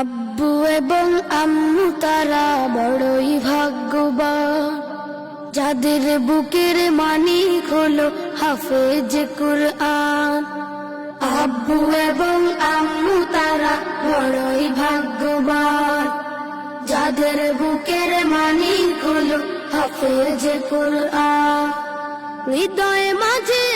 আব্বু এবং আম্মু তারা বড়ই ভাগ্যবান। যাদের বুকের মানিক হলো হাফেজ কুরআন। আব্বু এবং আম্মু তারা বড়ই ভাগ্যবান। যাদের বুকের মানিক হলো হাফেজ কুরআন। হৃদয়ে মাঝে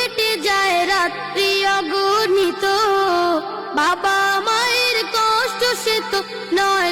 যায় রাত্রি অগণিত। বাবা মায়ের কষ্ট সে তো নয়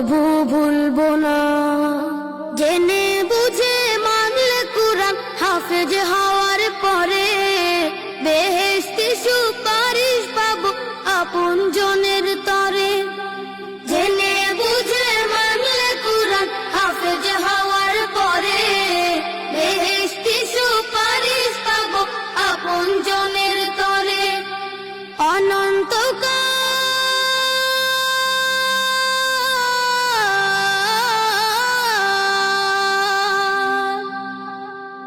কবু ভুলবো না। জেনে বুঝে মানলে কুরআন হাফেজ হওয়ার পরে বেহেস্তি সুপারিশ পাবো আপন জনের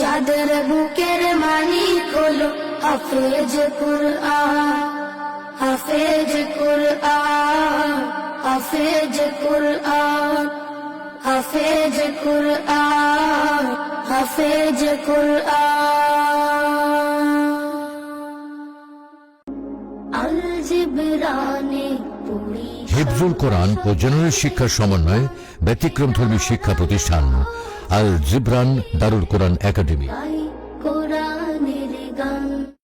যাদের বুকের মালিক হলো হাফেজ কুরআন হাফেজ কুরআন হাফেজ কুরআন হাফেজ কুরআন হাফেজ কুরআন। হিফজুল কোরআন ও জেনারেল শিক্ষার সমন্বয়ে ব্যতিক্রমধর্মী শিক্ষা প্রতিষ্ঠান আল জিব্রান দারুল কোরআন একাডেমি।